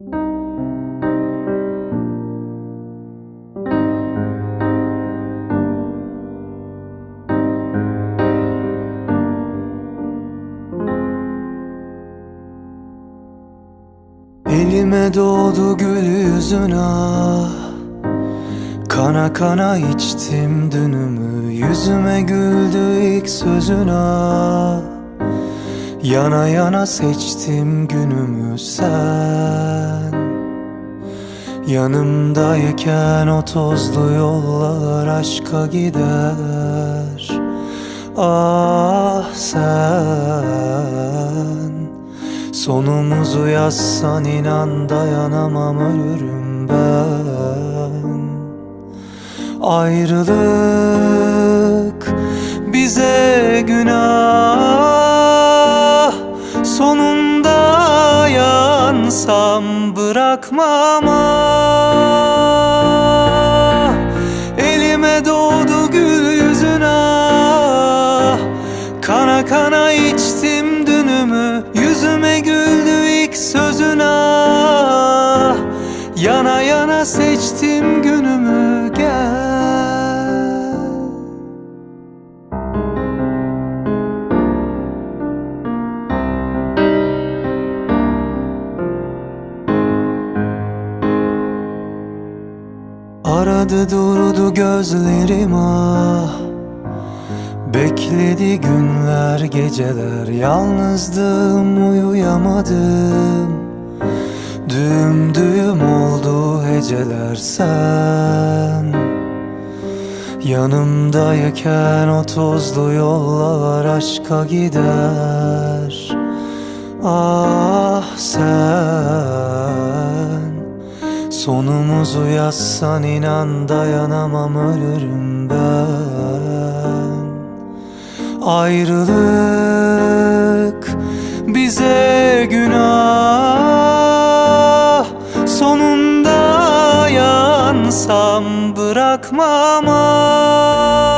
Elime doğdu gül yüzün ah Kana kana içtim dünümü. Yüzüme güldü ilk sözün ah Yana yana seçtim günümü sen. Yanımdayken o tozlu yollar aşka gider. Ah sen. Sonumuzu yazsan inan dayanamam ölürüm ben. Ayrılık bize günah bırakmam ah. Elime doğdu gül yüzün ah Kana kana içtim dünümü. Yüzüme güldü ilk sözün ah Yana yana seçtim günümü. Gel Aradı durdu gözlerim ah. Bekledi günler geceler. Yalnızdım uyuyamadım. Düğüm düğüm oldu heceler sen. Yanımdayken o tozlu yollar aşka gider. Ah sen Sonumuzu yazsan inan dayanamam ölürüm ben. Ayrılık bize günah. Sonunda yansam bırakmam ah.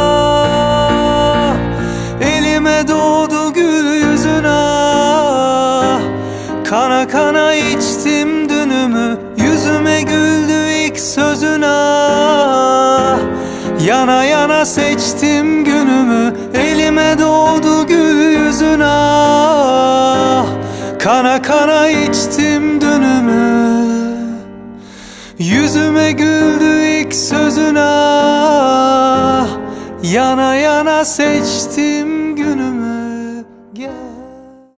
Elime doğdu gül yüzün ah Kana kana içtim dünümü Yüzüme güldü ilk sözün ah Yana yana seçtim günümü Elime doğdu gül yüzün ah Kana kana içtim dünümü. Yüzüme güldü ilk sözün ah Yana yana seçtim günümü